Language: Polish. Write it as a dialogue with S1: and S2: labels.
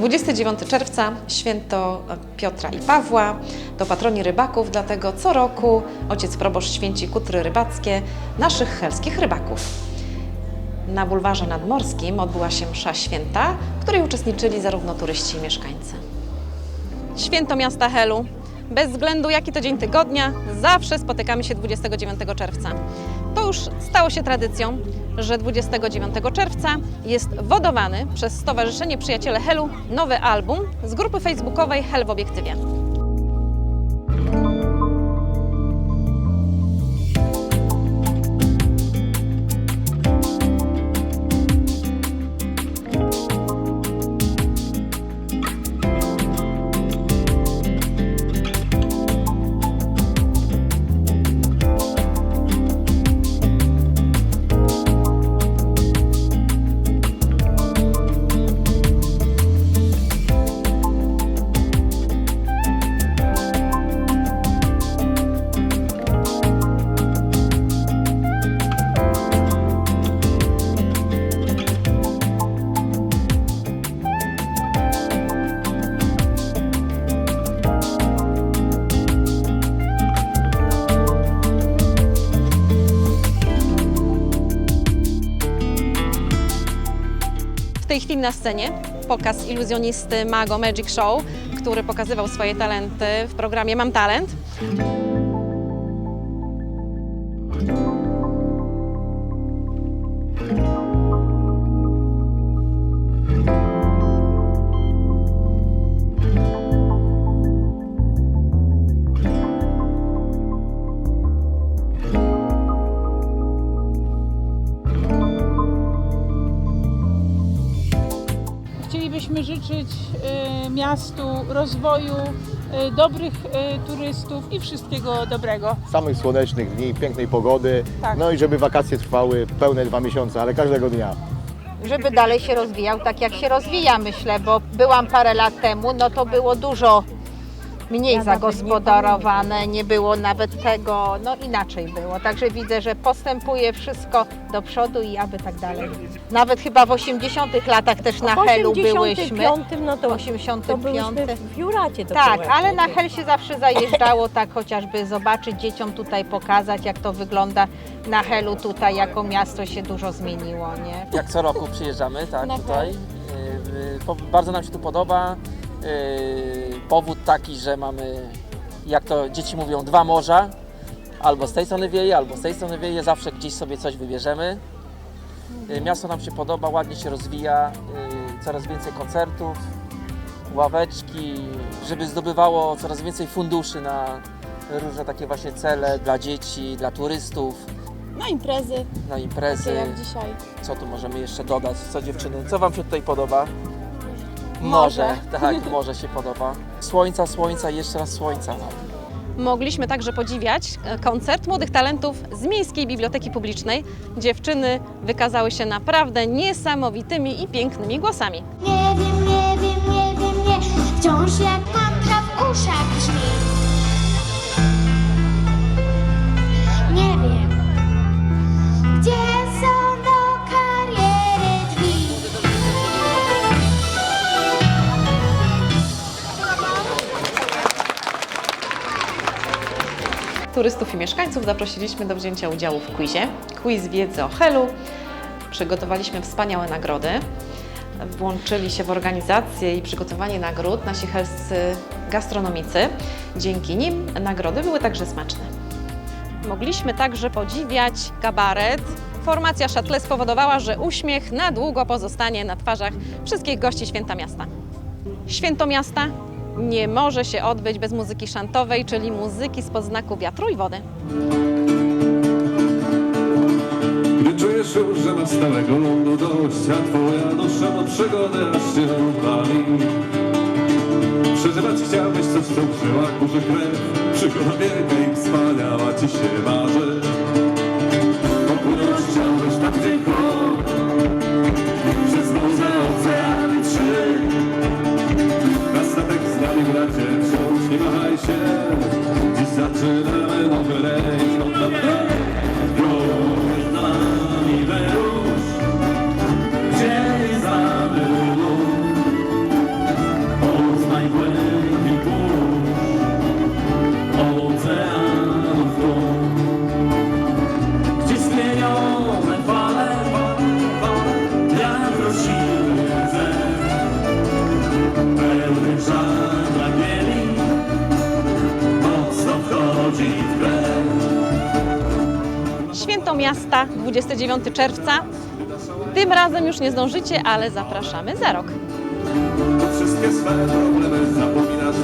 S1: 29 czerwca święto Piotra i Pawła, to patroni rybaków, dlatego co roku ojciec proboszcz święci kutry rybackie naszych helskich rybaków. Na bulwarze nadmorskim odbyła się msza święta, w której uczestniczyli zarówno turyści, i mieszkańcy. Święto miasta Helu. Bez względu jaki to dzień tygodnia, zawsze spotykamy się 29 czerwca. To już stało się tradycją, że 29 czerwca jest wodowany przez Stowarzyszenie Przyjaciele Helu nowy album z grupy facebookowej Hel w obiektywie. Tej chwili na scenie pokaz iluzjonisty Mago Magic Show, który pokazywał swoje talenty w programie Mam Talent.
S2: Chcielibyśmy życzyć y, miastu rozwoju, y, dobrych y, turystów i wszystkiego dobrego.
S3: samych słonecznych dni, pięknej pogody,
S2: Tak.
S3: no i żeby wakacje trwały pełne dwa miesiące, ale każdego dnia.
S4: żeby dalej się rozwijał tak jak się rozwija, myślę, bo byłam parę lat temu, no to było dużo mniej zagospodarowane, nie było nawet tego, no inaczej było. Także widzę, że postępuje wszystko do przodu i aby tak dalej. Nawet chyba w 80 latach też na
S5: w
S4: Helu
S5: 85
S4: byłyśmy.
S5: no to, to
S4: 85.
S5: byłyśmy w Juracie. To
S4: Tak,
S5: byłem.
S4: ale na Hel się zawsze zajeżdżało tak chociażby zobaczyć dzieciom tutaj pokazać jak to wygląda na Helu tutaj jako miasto się dużo zmieniło, nie?
S6: jak co roku przyjeżdżamy, tak, tutaj. Yy, po- Bardzo nam się tu podoba. Yy, Powód taki, że mamy, jak to dzieci mówią, dwa morza. Albo z tej strony wieje, albo z tej strony wieje. Zawsze gdzieś sobie coś wybierzemy. Yy, Miasto nam się podoba, ładnie się rozwija. yy, Coraz więcej koncertów, ławeczki, żeby zdobywało coraz więcej funduszy na różne takie właśnie cele dla dzieci, dla turystów,
S7: Na imprezy,
S6: na
S7: takie
S6: imprezy.
S7: jak dzisiaj.
S6: Co tu możemy jeszcze dodać? Co dziewczyny? Co Wam się tutaj podoba?
S7: Morze.
S6: tak, morze się podoba. Słońca, słońca jeszcze raz słońca.
S1: Mogliśmy także podziwiać e, koncert młodych talentów z Miejskiej Biblioteki Publicznej. Dziewczyny wykazały się naprawdę niesamowitymi i pięknymi głosami.
S8: Nie wiem, nie wiem,
S1: Turystów i mieszkańców zaprosiliśmy do wzięcia udziału w quizie. Quiz wiedzy o Helu. Przygotowaliśmy wspaniałe nagrody. Włączyli się w organizację i przygotowanie nagród nasi helscy gastronomicy. Dzięki nim nagrody były także smaczne. Mogliśmy także podziwiać kabaret. Formacja Châtelet spowodowała, że uśmiech na długo pozostanie na twarzach wszystkich gości Święta Miasta. Święto Miasta nie może się odbyć bez muzyki szantowej, czyli muzyki spod znaku wiatru i wody.
S9: Gdy czujesz już, że masz stałego lądu dość, a twoja dusza do przygody aż się pali. Przeżywać chciałbyś coś, co w żyłach burzy krew, przygoda wielka i wspaniała ci się marzy.
S1: Miasta 29 czerwca. Tym razem już nie zdążycie, ale zapraszamy za rok.
S9: Wszystkie swe problemy zapominasz,